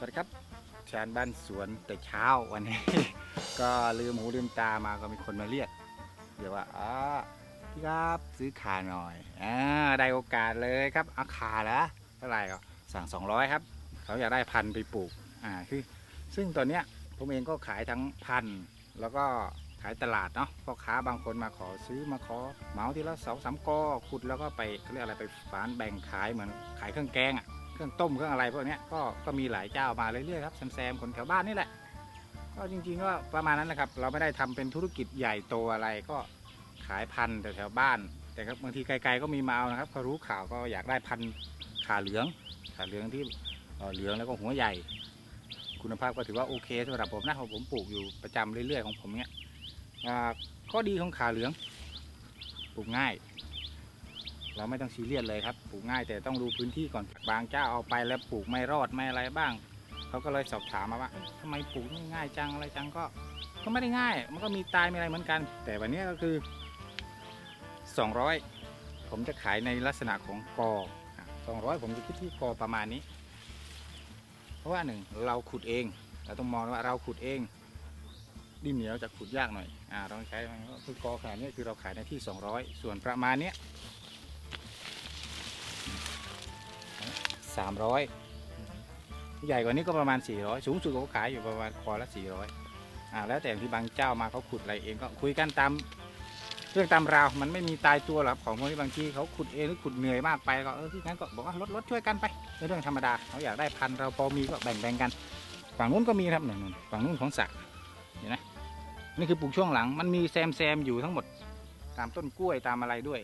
สวัสดีครับชานบ้านสวนแต่เช้าวันนี้ ก็ลืมหูลืมตามาก็มีคนมาเรียกเรียกว่าอ๋อพี่ครับซื้อขาหน่อยอ่าได้โอกาสเลยครับเอาขาแล้วเท่าไหร่ก็สั่ง 200 ครับ เขาอยากได้พันไปปลูกอ่าคือซึ่งตอนเนี้ยผมเองก็ขายทั้งพันแล้วก็ขายตลาดเนาะพ่อค้าบางคนมาขอซื้อมาขอเหมาทีละสองสามกอขุดแล้วก็ไปเขาเรียกอะไรไปฝานแบ่งขายเหมือนขายเครื่องแกงอะ เครื่องต้มเครื่องอะไรพวกนี้ก็ก็มีหลายเจ้ามาเรื่อยๆครับแซมๆคนแถวบ้านนี่แหละ ก็จริงๆก็ประมาณนั้นแหละครับ เราไม่ได้ทำเป็นธุรกิจใหญ่โตอะไรก็ขายพันธุ์แถวบ้าน แต่ครับบางทีไกลๆก็มีมาเอานะครับพอรู้ข่าวก็อยากได้พันธุ์ขาเหลือง ขาเหลืองที่เหลืองแล้วก็หัวใหญ่ คุณภาพก็ถือว่าโอเคสำหรับผมนะเพราะผมปลูกอยู่ประจำเรื่อยๆของผมเนี้ยข้อดีของขาเหลือง ปลูกง่าย เราไม่ต้องซีเรียสเลยครับปลูกง่ายแต่ต้องดูพื้นที่ก่อนบางเจ้าเอาไปแล้วปลูกไม่รอดไม่อะไรบ้างเขาก็เลยสอบถามมาว่าทำไมปลูกง่ายจังอะไรจังก็ ก็ไม่ได้ง่าย มันก็มีตายมีอะไรเหมือนกัน แต่วันนี้ก็คือ 200 ผมจะขายในลักษณะของกอสองร้อยผมจะคิดที่กอประมาณนี้ เพราะว่าหนึ่งเราขุดเองเราต้องมองว่าเราขุดเองดินเหนียวจะขุดยากหน่อยอ่าต้องใช้คือกอขนาดนี้คือเราขายในที่ 200 ส่วนประมาณเนี้ย สามร้อยใหญ่กว่านี้ก็ประมาณ400สูงสุดเขาขายอยู่ประมาณคอละ400อ่าแล้วแต่ที่บางเจ้ามาเขาขุดอะไรเองก็คุยกันตามเรื่องตามราวมันไม่มีตายตัวหรอกของพวกนี้บางทีเขาขุดเองหรือขุดเหนื่อยมากไปก็เออที่งั้นก็บอกว่าลดลดช่วยกันไปเป็นเรื่องธรรมดาเขาอยากได้พันเราพอมีก็แบ่งแบ่งกันฝั่งนู้นก็มีครับหนึ่งฝั่งนู้นของสระเห็นไหมนี่คือปลูกช่วงหลังมันมีแซมแซมอยู่ทั้งหมด ตามต้นกล้วยตามอะไรด้วย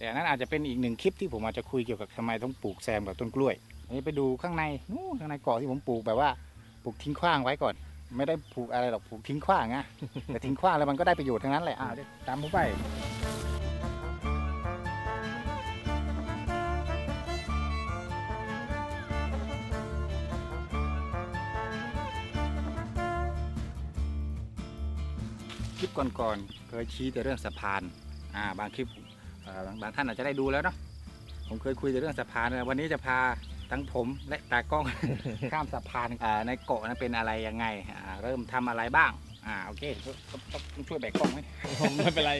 แต่อันนั้นอาจจะเป็นอีกหนึ่งคลิปที่ผมอาจจะคุยเกี่ยวกับทำไมต้องปลูกแซมกับต้นกล้วยอันนี้ไปดูข้างในนู้นข้างในเกาะที่ผมปลูกแบบว่าปลูกทิ้งขว้างไว้ก่อน ไม่ได้ปลูกอะไรหรอกปลูกทิ้งขว้างนะแต่ทิ้งขว้างแล้วมันก็ได้ประโยชน์ทั้งนั้นแหละอ่าเดี๋ยวตามผมไปคลิปก่อนๆเคยชี้แต่เรื่องสะพาน อ่า บางคลิปเอ่อ บางบางท่านอาจจะได้ดูแล้วเนาะผมเคยคุยแต่เรื่องสะพานนะวันนี้จะพาทั้งผมและตากล้อง ข้ามสะพานอ่าในเกาะนั้นเป็นอะไรยังไงอ่าเริ่มทำอะไรบ้างอ่าโอเคต้องต้องต้องช่วยแบกกล้องไหมไม่เป็นไร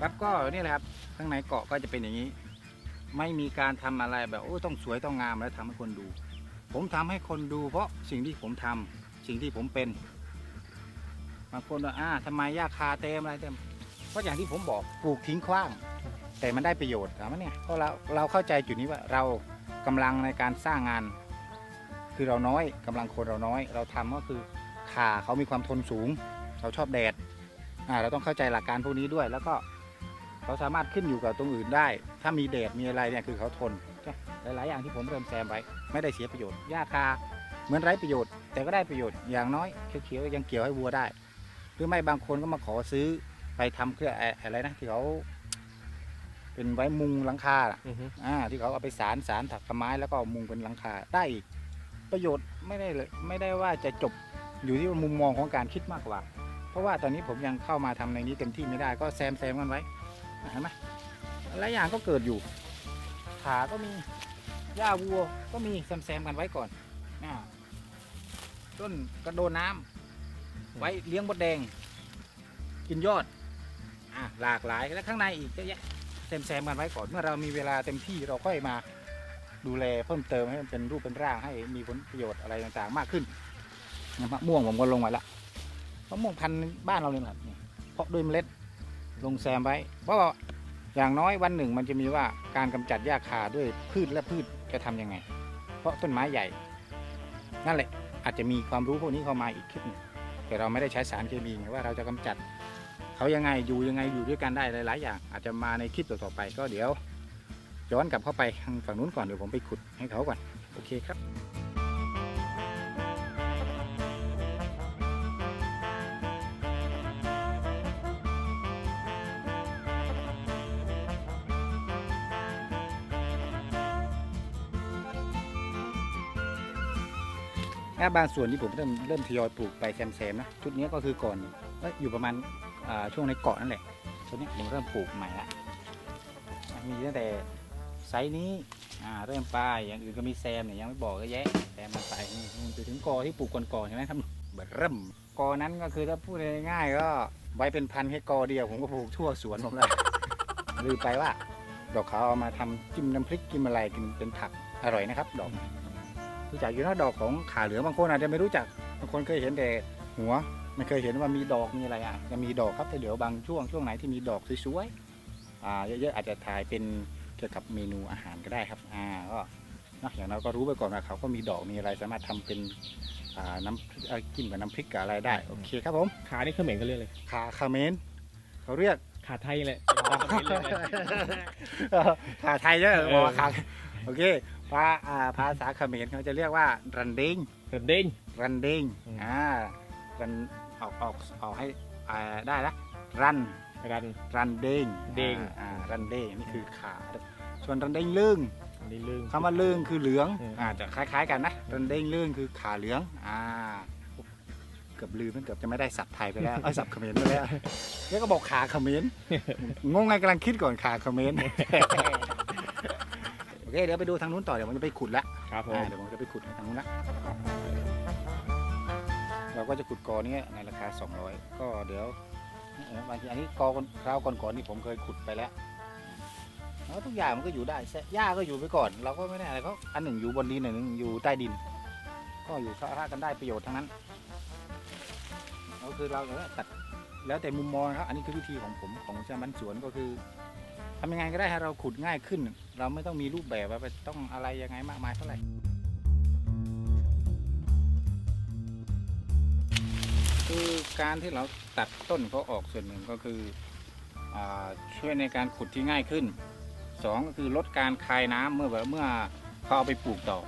ครับก็นี่แหละครับข้างในเกาะก็จะเป็นอย่างนี้ ไม่มีการทำอะไรแบบโอ้ต้องสวยต้องงามแล้วทำให้คนดู ผมทำให้คนดู เพราะสิ่งที่ผมทำสิ่งที่ผมเป็นบางคนว่าอ่าทำไมหญ้าคาเต็มอะไรเต็มเพราะอย่างที่ผมบอกปลูกทิ้งขว้าง แต่มันได้ประโยชน์ถามว่าเนี่ยเพราะเราเราเข้าใจจุดนี้ว่าเรากำลังในการสร้างงาน คือเราน้อยกำลังคนเราน้อย เราทำก็คือขาเขามีความทนสูง เราชอบแดดอ่าเราต้องเข้าใจหลักการพวกนี้ด้วยแล้วก็ เขาสามารถขึ้นอยู่กับตรงอื่นได้ ถ้ามีแดดมีอะไรเนี่ยคือเขาทน หลาย ๆ อย่างที่ผมเริ่มแซมไว้ไม่ได้เสียประโยชน์หญ้าคาเหมือนไร้ประโยชน์ แต่ก็ได้ประโยชน์อย่างน้อยเขียวๆยังเกี่ยวให้วัวได้ หรือไม่บางคนก็มาขอซื้อไปทำเครื่องอะไรนะที่เขาเป็นไว้มุงหลังคาน่ะอือฮึอ่าที่เขาเอาไปสารสารถักกับไม้แล้วก็เอามุงเป็นหลังคาได้อีกประโยชน์ไม่ได้เลยไม่ได้ว่าจะจบอยู่ที่มุมมองของการคิดมากกว่า เพราะว่าตอนนี้ผมยังเข้ามาทำในนี้เต็มที่ไม่ได้ก็แซมแซมกันไว้ เห็นไหมหลายอย่างก็เกิดอยู่ ขาก็มีหญ้าวัวก็มีแซมแซมกันไว้ก่อนต้นกระโดนน้ำไว้เลี้ยงมดแดง กินยอดอะหลากหลายแล้วข้างในอีกเยอะแยะแซมๆกันไว้ก่อนเมื่อเรามีเวลาเต็มที่เราค่อยมาดูแลเพิ่มเติมให้มันเป็นรูปเป็นร่างให้มีผลประโยชน์อะไรต่างๆ มากขึ้นมะม่วงผมก็ลงไว้ละมะม่วงพันธุ์บ้านเราเลยนะครับเนี่ยเพาะด้วยเมล็ด ลงแซมไว้ เพราะว่าอย่างน้อยวันหนึ่งมันจะมีว่าการกำจัดหญ้าคาด้วยพืชและพืชจะทำยังไง เพราะต้นไม้ใหญ่ นั่นแหละอาจจะมีความรู้พวกนี้เข้ามาอีกคลิปนึงแต่เราไม่ได้ใช้สารเคมีไงว่าเราจะกำจัดเขายังไงอยู่ยังไงอยู่ด้วยกันได้หลาย ๆ อย่าง อาจจะมาในคลิปต่อๆไปก็เดี๋ยวย้อนกลับเข้าไปทางฝั่งนู้นก่อนเดี๋ยวผมไปขุดให้เขาก่อนโอเคครับ ถ้าบางส่วนที่ผมเริ่มเริ่มทยอยปลูกไปแซมๆนะชุดนี้ก็คือก่อนอยอยู่ประมาณช่วงในเกาะนั่นแหละชุดนี้ผมเริ่มปลูกใหม่ละมีตั้งแต่ไซส์นี้เริ่มไปอย่างอื่นก็มีแซมเนี่ยยังไม่บอกก็แยะแซมมันไปนี่นู่นถึงกอที่ปลูกก่อนๆใช่ไหมครับเบิดเริ่มกอนั้นก็คือถ้าพูดง่ายๆก็ไว้เป็นพันแค่กอเดียวผมก็ปลูกทั่วสวนผมเลยลืมไปว่า ดอกเขาเอามาทำจิ้มน้ำพริกกินอะไรกินเป็นผักอร่อยนะครับ ดอก รู้จักอยู่นะดอกของขาเหลืองบางคนอาจจะไม่รู้จักบางคนเคยเห็นแต่หัวไม่เคยเห็นว่ามีดอกมีอะไรอะจะมีดอกครับแต่เดี๋ยวบางช่วงช่วงไหนที่มีดอกสวยๆอ่าเยอะๆอาจจะถ่ายเป็นเกี่ยวกับเมนูอาหารก็ได้ครับอ่าก็เนอะอย่างเราก็รู้ไปก่อนว่าเขาก็มีดอกมีอะไรสามารถทำเป็นอ่าน้ำเอ่อกินกับน้ำพริกกับอะไรได้โอเคครับผมขานี่เขมรเขาเรียกเลยขาคาเขมนเขาเรียกขาไทยแหละขาเขมรเรียกอะไรภาษาไทยเยอะบอกว่าขาโอเค ภาอ่าภาษาเขมรเขาจะเรียกว่ารันดิงเขมรเด้ง รันดิงอืม อ่ารันออกออกออกให้อ่าได้ละรันรัน รันเด้งเด้ง อ่ารันเด้งนี่คือขาส่วนรันเด้งลื่งอันนี้ลึงคำว่าลื่งคือเหลืองอืม อ่าจะคล้าย ๆ กันนะรันเด้งลื่งคือขาเหลืองอ่าเกือบลืมมันเกือบจะไม่ได้สับไทยไปแล้วเอาสับเขมรไปแล้วแล้วก็บอกขาเขมรงงไงกำลังคิดก่อนขาเขมรโอ เคเดี๋ยวไปดูทางนู้นต่อเดี๋ยวผมจะไปขุดละครับผมอ่าเดี๋ยวผมจะไปขุดทางนู้นละเราก็จะขุดกอนี้ในราคา 200 ก็เดี๋ยวเอ่อบางทีอันนี้กอก่อนคราวก่อนๆนี่ผมเคยขุดไปแล้วแล้วทุกอย่างมันก็อยู่ได้แซะหญ้าก็อยู่ไปก่อน เราก็ไม่ได้อะไรก็อันหนึ่งอยู่บนดินอันหนึ่งอยู่ใต้ดิน ก็อยู่สาระกันได้ประโยชน์ทั้งนั้นก็คือเราเนี่ยตัดแล้วแต่มุมมองนะครับ อันนี้คือวิธีของผมของชาวบ้านสวนก็คือทำยังไงก็ได้ให้เราขุดง่ายขึ้น เราไม่ต้องมีรูปแบบว่าไปต้องอะไรยังไงมากมายเท่าไหร่คือการที่เราตัดต้นเขาออกส่วนหนึ่งก็คืออช่วยในการขุดที่ง่ายขึ้นสองก็คือลดการคายน้ำเมื่อเมื่อเขาเอาไปปลูกต่อ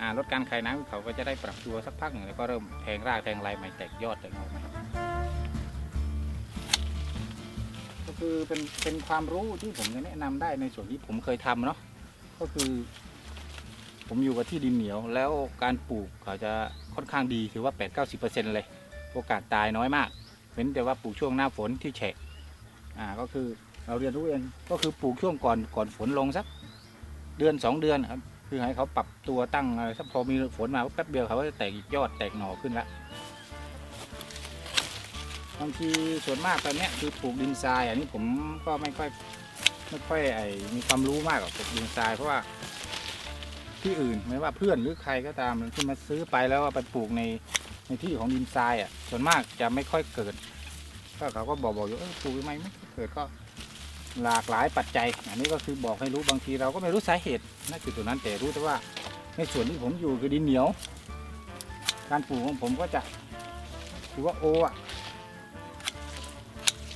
อลดการคายน้ำเขาก็จะได้ปรับตัวสักพักหนึ่งแล้วก็เริ่มแทงรากแทงใบใหม่แตกยอดแตกหน่อใหม่ คือเป็นเป็นความรู้ที่ผมจะแนะนำได้ในส่วนที่ผมเคยทำเนาะก็คือ ผมอยู่กับที่ดินเหนียว แล้วการปลูกเขาจะค่อนข้างดีถือว่า 8 9 0 เลย โอกาสตายน้อยมากเว้นแต่ว่าปลูกช่วงหน้าฝนที่แฉะอ่าก็คือเราเรียนรู้เองก็คือปลูกช่วงก่อนก่อนฝนลงสัก เดือนสองเดือนครับคือให้เขาปรับตัวตั้งอะไรสักพอมีฝนมาแป๊บเดียวเขาก็จะแตกยอดแตกหน่อขึ้นละ บางทีส่วนมากตอนเนี้ยคือปลูกดินทรายอันนี้ผมก็ไม่ค่อยไม่ค่อยไอมีความรู้มากกับปลูกดินทรายเพราะว่าที่อื่นไม่ว่าเพื่อนหรือใครก็ตามที่มาซื้อไปแล้วเอาไปปลูกในในที่ของดินทรายอะ ส่วนมากจะไม่ค่อยเกิด ก็เขาก็บอกบอกอยู่เออปลูกทำไมไม่เกิดก็หลากหลายปัจจัย อันนี้ก็คือบอกให้รู้บางทีเราก็ไม่รู้สาเหตุนั่นคือตัวนั้นแต่รู้แต่ว่าในส่วนที่ผมอยู่คือดินเหนียว การปลูกของผมก็จะถือว่าโออะ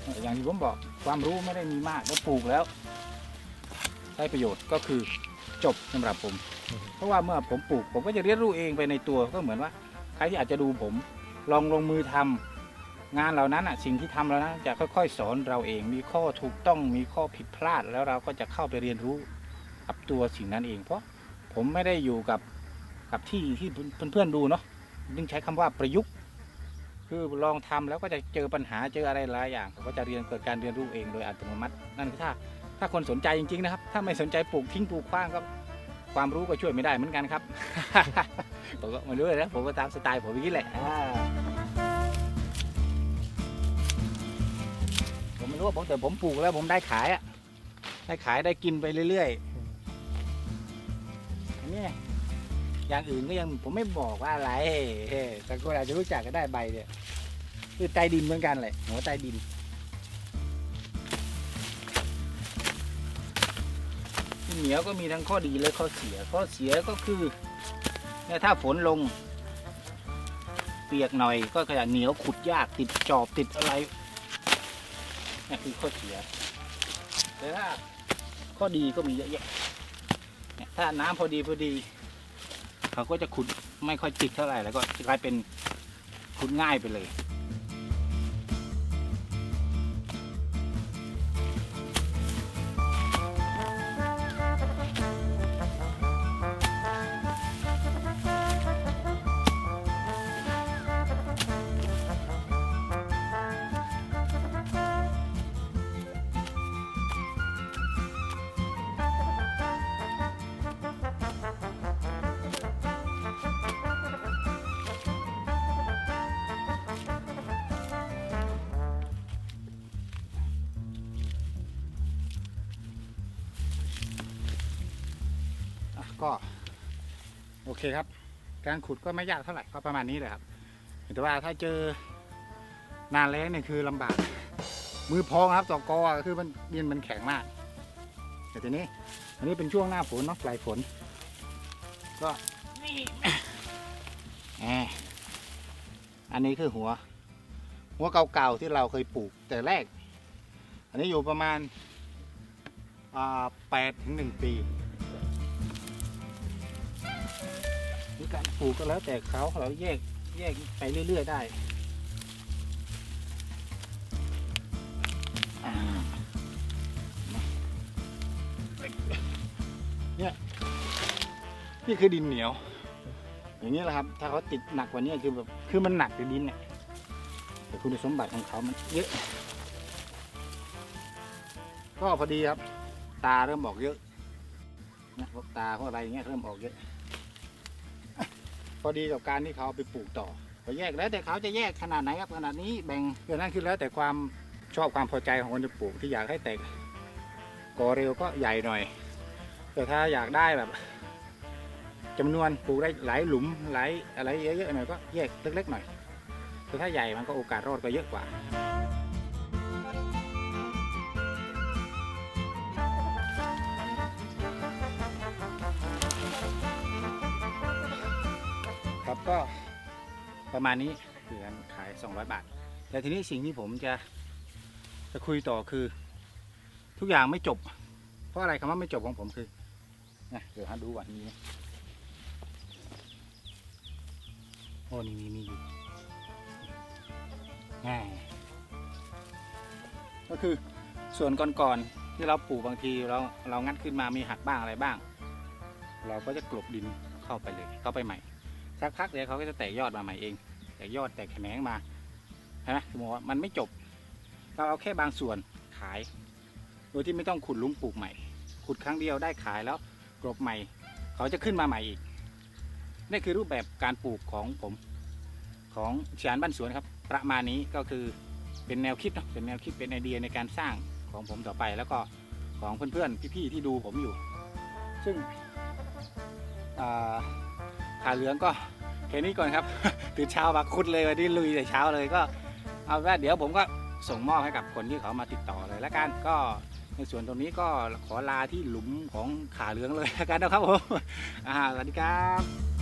อ่ออย่างที่ผมบอกความรู้ไม่ได้มีมากแล้วปลูกแล้วได้ประโยชน์ก็คือจบสำหรับผม เพราะว่าเมื่อผมปลูก ผมก็จะเรียนรู้เองไปในตัวก็เหมือนว่าใครที่อาจจะดูผม ลองลงมือทำงานเหล่านั้นอะสิ่งที่ทำแล้วนะจะค่อย ๆ สอนเราเอง มีข้อถูกต้องมีข้อผิดพลาดแล้วเราก็จะเข้าไปเรียนรู้กับตัวสิ่งนั้นเอง เพราะผมไม่ได้อยู่กับกับที่ที่เพื่อนๆดูเนาะจึงใช้คำว่าประยุกต์ คือลองทำแล้วก็จะเจอปัญหาเจออะไรหลายอย่างก็จะเรียนเกิดการเรียนรู้เองโดยอัตโนมัติ นั่นคือถ้าถ้าคนสนใจจริงๆนะครับ ถ้าไม่สนใจปลูกทิ้งปลูกขว้างก็ความรู้ก็ช่วยไม่ได้เหมือนกันครับผมก็ไม่รู้เลยนะผมก็ตามสไตล์ผมอย่างนี้แหละผมไม่รู้ว่าผมแต่ผมปลูกแล้วผมได้ขายอะได้ขายได้กินไปเรื่อยๆอันนี้ อย่างอื่นก็ยังผมไม่บอกว่าอะไรแต่คนอาจจะรู้จักก็ได้ใบเนี่ยคือใต้ดินเหมือนกันเลยหัวใต้ดินที่เหนียวก็มีทั้งข้อดีและข้อเสีย ข้อเสียก็คือเนี่ยถ้าฝนลง เปียกหน่อยก็จะเหนียวขุดยากติดจอบติดอะไรนี่คือข้อเสียแต่ถ้าข้อดีก็มีเยอะแยะถ้าน้ำพอดีพอดี เขาก็จะขุดไม่ค่อยติดเท่าไหร่แล้วก็กลายเป็นขุดง่ายไปเลย ก็โอเคครับ การขุดก็ไม่ยากเท่าไหร่ก็ประมาณนี้เลยครับแต่ว่าถ้าเจอนานแล้งเนี่ยคือลำบาก มือพองครับต่อกอคือมันดินมันแข็งมาก แต่ทีนี้ อันนี้เป็นช่วงหน้าฝนเนาะปลายฝน ก็อันนี้คือหัว หัวเก่าๆที่เราเคยปลูกแต่แรก อันนี้อยู่ประมาณแปดถึงหนึ่งปี นี่การปลูกก็แล้วแต่เขาเราแยกแยกไปเรื่อย ๆ ได้เนี่ยนี่คือดินเหนียว อย่างนี้แหละครับ ถ้าเขาติดหนักกว่านี้คือแบบคือมันหนักในดินเนี่ยแต่คุณสมบัติของเขามันเยอะ ก็พอดีครับ ตาเริ่มออกเยอะนะพวกตาพวกอะไรอย่างเงี้ยเริ่มออกเยอะ พอดีกับการที่เขาเอาไปปลูกต่อพอแยกแล้วแต่เขาจะแยกขนาดไหนครับขนาดนี้แบ่งเรื่องนั้นคือแล้วแต่ความชอบความพอใจของคนจะปลูกที่อยากให้แตกกอเร็วก็ใหญ่หน่อย แต่ถ้าอยากได้แบบจำนวนปลูกได้หลายหลุมหลายอะไรเยอะๆหน่อยก็แยกเล็กๆหน่อยแต่ถ้าใหญ่มันก็โอกาสรอดก็เยอะกว่า ก็ประมาณนี้คือการขาย 200 บาท แต่ทีนี้สิ่งที่ผมจะจะคุยต่อคือ ทุกอย่างไม่จบ เพราะอะไรคำว่าไม่จบของผมคือนะเดี๋ยวหาดูก่อนมีไหมโอ้นี่มีมีอยู่ง่ายก็คือส่วนก่อนๆที่เราปลูกบางทีเราเรางัดขึ้นมามีหักบ้างอะไรบ้าง เราก็จะกลบดินเข้าไปเลยเข้าไปใหม่ สักพักเดี๋ยวเขาก็จะแตกยอดมาใหม่เอง แตกยอดแตกแขนงมาใช่ไหมคือบอกว่ามันไม่จบ เราเอาแค่บางส่วนขาย โดยที่ไม่ต้องขุดลุมปลูกใหม่ ขุดครั้งเดียวได้ขายแล้วกลบใหม่ เขาจะขึ้นมาใหม่อีก นี่คือรูปแบบการปลูกของผมของชานบ้านสวนครับ ประมาณนี้ก็คือเป็นแนวคิดเนาะเป็นแนวคิดเป็นไอเดียในการสร้างของผมต่อไปแล้วก็ของเพื่อนๆพี่ๆที่ดูผมอยู่ ซึ่งอ่า ขาเหลืองก็แค่นี้ก่อนครับตื่นเช้ามาคุดเลยวันนี้ลุยแต่เช้าเลยก็เอาว่าเดี๋ยวผมก็ส่งมอบให้กับคนที่เขามาติดต่อเลยแล้วกันก็ในส่วนตรงนี้ก็ขอลาที่หลุมของขาเหลืองเลยแล้วกันนะครับผมอ่าสวัสดีครับ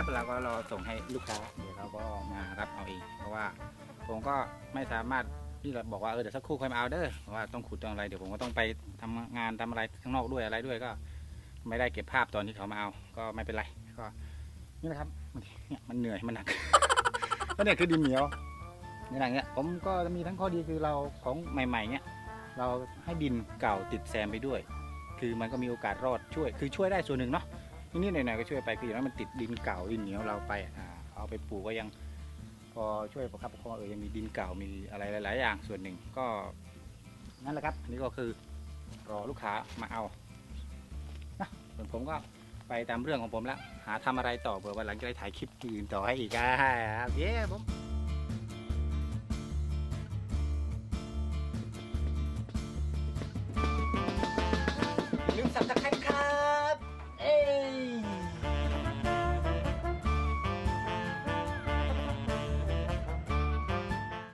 นี่ครับเราก็รอส่งให้ลูกค้า เดี๋ยวเขาก็มารับเอาเอง เพราะว่าผมก็ไม่สามารถที่จะบอกว่าเออเดี๋ยวสักครู่ค่อยมาเอาเด้อเพราะว่าต้องขุดต้องอะไรเดี๋ยวผมก็ต้องไปทำงานทำอะไรข้างนอกด้วยอะไรด้วยก็ ไม่ได้เก็บภาพตอนที่เขามาเอา ก็ไม่เป็นไรก็นี่แหละครับเนี่ยมันเหนื่อยมันหนักก็เนี่ยคือดินเหนียวในหลังเนี้ยผมก็มีทั้งข้อดีคือเราของใหม่ๆเนี้ยเราให้ดินเก่าติดแซมไปด้วย คือมันก็มีโอกาสรอดช่วย คือช่วยได้ส่วนหนึ่งเนาะ นิดๆหน่อยๆก็ช่วยไปคืออย่างนั้นมันติดดินเก่าดินเหนียวเราไปอ่าเอาไปปลูกก็ยังพอช่วยประคับประคองเออยังมีดินเก่ามีอะไรหลาย ๆ อย่างส่วนหนึ่งก็นั่นแหละครับอันนี้ก็คือรอลูกค้ามาเอานะส่วนผมก็ไปตามเรื่องของผมแล้วหาทำอะไรต่อเผื่อวันหลังจะได้ถ่ายคลิปอื่นต่อให้อีกอะโอเคผม